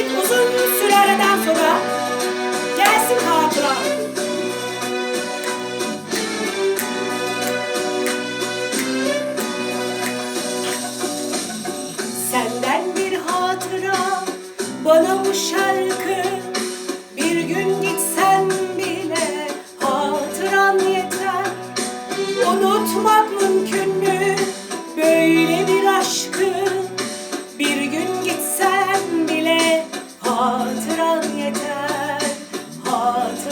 Evet uzun süre aradan sonra gelsin hatıra. Senden bir hatıra bana bu şarkı Bir gün gitsen bile hatıran yeter Unutmak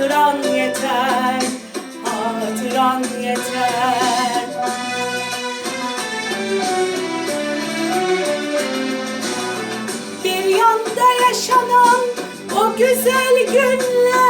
hatıran yeter Hatıran yeter. Bir yanda yaşanan o güzel günler